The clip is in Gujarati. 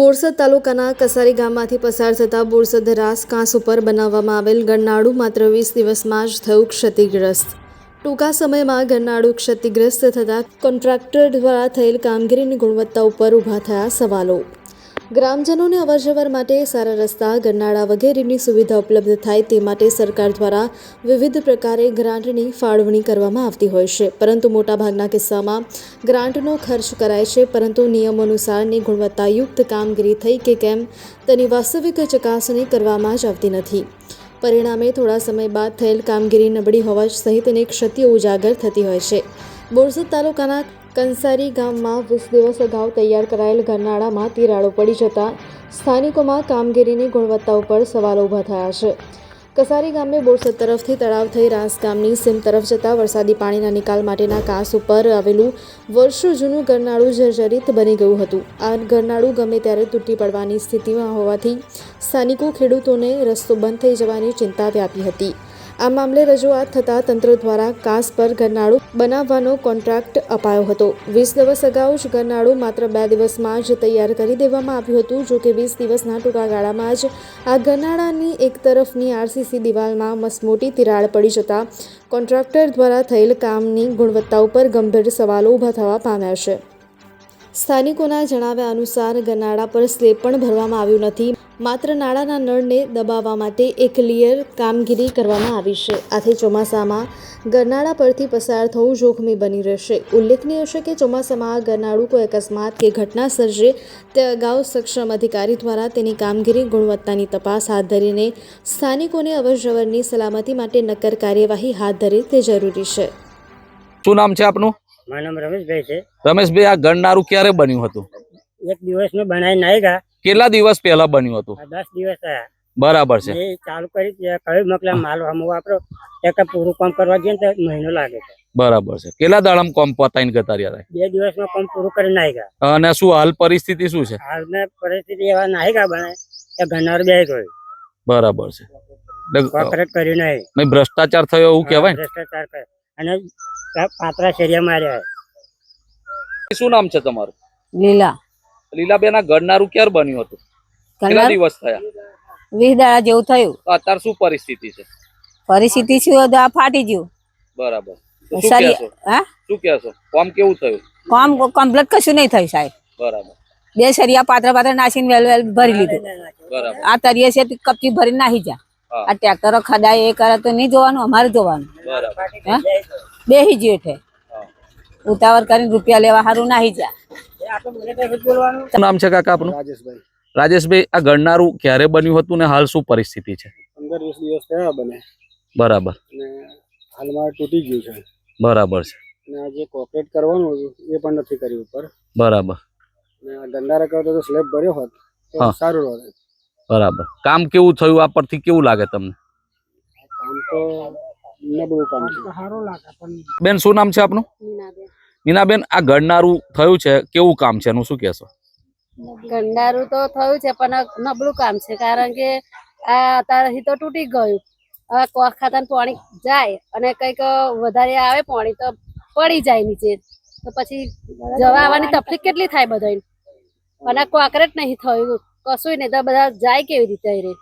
બોરસદ તાલુકાના કસારી ગામમાંથી પસાર થતા બોરસદ રાસ કાંસ ઉપર બનાવવામાં આવેલ ગરનાળું માત્ર વીસ દિવસમાં જ થયું ક્ષતિગ્રસ્ત. ટૂંકા સમયમાં ગરનાળું ક્ષતિગ્રસ્ત થતાં કોન્ટ્રાક્ટર દ્વારા થયેલ કામગીરીની ગુણવત્તા ઉપર ઊભા થયા સવાલો. ગ્રામજનોને અવરજવર માટે સારા રસ્તા, ગરનાળા વગેરેની સુવિધા ઉપલબ્ધ થાય તે માટે સરકાર દ્વારા વિવિધ પ્રકારે ગ્રાન્ટની ફાળવણી કરવામાં આવતી હોય છે. પરંતુ મોટાભાગના કિસ્સામાં ગ્રાન્ટનો ખર્ચ કરાય છે, પરંતુ નિયમો અનુસારની ગુણવત્તાયુક્ત કામગીરી થઈ કે કેમ તેની વાસ્તવિક ચકાસણી કરવામાં જ આવતી નથી. પરિણામે થોડા સમય બાદ થયેલ કામગીરી નબળી હોવા સહિતની ક્ષતિઓ ઉજાગર થતી હોય છે. બોરસદ તાલુકાના કંસારી ગામમાં વીસ દિવસ અગાઉ તૈયાર કરાયેલ ગરનાળામાં તિરાડો પડી જતા સ્થાનિકોમાં કામગીરીની ગુણવત્તા ઉપર સવાલો ઊભા થયા છે. કસારી ગામે બોરસદ તરફથી તળાવ થઈ રાસ ગામની સીમ તરફ જતા વરસાદી પાણીના નિકાલ માટેના કાંસ ઉપર આવેલું વર્ષો જૂનું ગરનાળું જર્જરિત બની ગયું હતું. આ ગરનાળું ગમે ત્યારે તૂટી પડવાની સ્થિતિમાં હોવાથી સ્થાનિકો ખેડૂતોને રસ્તો બંધ થઈ જવાની ચિંતા વ્યાપી હતી. આ મામલે રજૂઆત થતાં તંત્ર દ્વારા કાસ પર ગરનાળું બનાવવાનો કોન્ટ્રાક્ટ અપાયો હતો. વીસ દિવસ અગાઉ જ ગરનાળું માત્ર બે દિવસમાં જ તૈયાર કરી દેવામાં આવ્યું હતું, જો કે વીસ દિવસના ટૂંકા ગાળામાં જ આ ગરનાળાની એક તરફની આરસીસી દિવાલમાં મસમોટી તિરાડ પડી જતાં કોન્ટ્રાક્ટર દ્વારા થયેલ કામની ગુણવત્તા ઉપર ગંભીર સવાલો ઊભા થવા પામ્યા છે. સ્થાનિકોના જણાવ્યા અનુસાર ગરનાળા પર સ્લેબ પણ ભરવામાં આવ્યું નથી. માત્ર નાળાના નળને દબાવવા માટે એક લિયર કામગીરી કરવામાં આવી છે. આથી ચોમાસામાં ગરનાળા પરથી પસાર થવું જોખમી બની રહેશે. ઉલ્લેખનીય છે કે ચોમાસામાં ગરનાળું કોઈ અકસ્માત કે ઘટના સર્જે તે અગાઉ સક્ષમ અધિકારી દ્વારા તેની કામગીરી ગુણવત્તાની તપાસ હાથ ધરીને સ્થાનિકોને અવરજવરની સલામતી માટે નક્કર કાર્યવાહી હાથ ધરે તે જરૂરી છે. શું નામ છે આપનું? મારું નામ રમેશભાઈ છે. રમેશભાઈ આ ગરનાળું ક્યારે બન્યું હતું? એક દિવસ મેં બનાવી નાઈ ગયા કેટલા દિવસ પહેલા બન્યું હતું? દસ દિવસ બરાબર છે. એ ચાલુ કરી કયું મકલા માલ હમ વાપરો. એક પૂરું કામ કરવા જઈએ તો મહિનો લાગે છે. બરાબર છે. કેટલા દાડામાં કોમ પતાઈને જતા રહ્યા બે દિવસમાં કામ પૂરું કરી નાખી ગયા. અને શું હાલ પરિસ્થિતિ શું છે? હાલને પરિસ્થિતિ એવા નાખી ગયા બને કે ઘનાર બે ગયું. બરાબર છે. કોકરેટ કર્યું નહીં. ભ્રષ્ટાચાર થયો એવું કહેવાય ભ્રષ્ટાચાર કરે અને પાત્રા શેરિયા માર્યા. શું નામ છે તમારું? લીલા. લીલાબેન આ ગણનારું ક્યારે બન્યું હતું? કેટલા દિવસ થયા? વીસ દાડા જેવું થયું. અત્યારે શું પરિસ્થિતિ છે? પરિસ્થિતિ શું? આ ફાટી ગયું. બરાબર. શું કહેશો? હા? શું કહેશો? કોમ કેવું થયું? કામ કમ્પ્લીટ કશું નહીં થયું સાહેબ. બરાબર. બે સરિયા પાત્ર પાત્ર નાસીને વેલ વેલ ભરી લીધું. બરાબર. આ તરીએ છે કપચી ભરી નાહી જા. આ ટ્રેક્ટરો ખદાય એ કરે તો નહીં જોવાનું અમારે જોવાનું. બે હા? બેહી જેઠે હા. ઉતાવળ કરીને રૂપિયા લેવા સારું નાહી જા. શું નામ છે કાકા આપનું? રાજેશભાઈ. રાજેશભાઈ આ ગણનારું ક્યારે બન્યું હતું ને હાલ શું પરિસ્થિતિ છે? પંદર વીસ દિવસ થયા બને. બરાબર. હાલમાં તૂટી ગયું છે. બરાબર છે. અને આ જે કોકરેટ કરવાનું એ પણ નથી કર્યું ઉપર. બરાબર. અને આ કરતો તો સ્લેબ ભર્યો હોત તો હા. સારું બરાબર. કામ કેવું થયું? આ પરથી કેવું લાગે તમને? કામ તો નબળું કામ છે. સારું લાગે પણ. બેન શું નામ છે આપનું? મીનાબેન. આ ગણનારું થયું છે, કેવું કામ છે? એનું શું કહેશો? ગંડારું તો થયું છે, પણ નબળું કામ છે, કારણ કે આ અત્યારથી તો તૂટી ગયું. હવે કોક ખાતા પાણી જાય અને કંઈક વધારે આવે પાણી તો પડી જાય નીચે. તો પછી જવા આવવાની તકલીફ કેટલી થાય બધાને અને કોકરેટ નહીં થયું કશું નહીં, તો બધા જાય કેવી રીતે રે?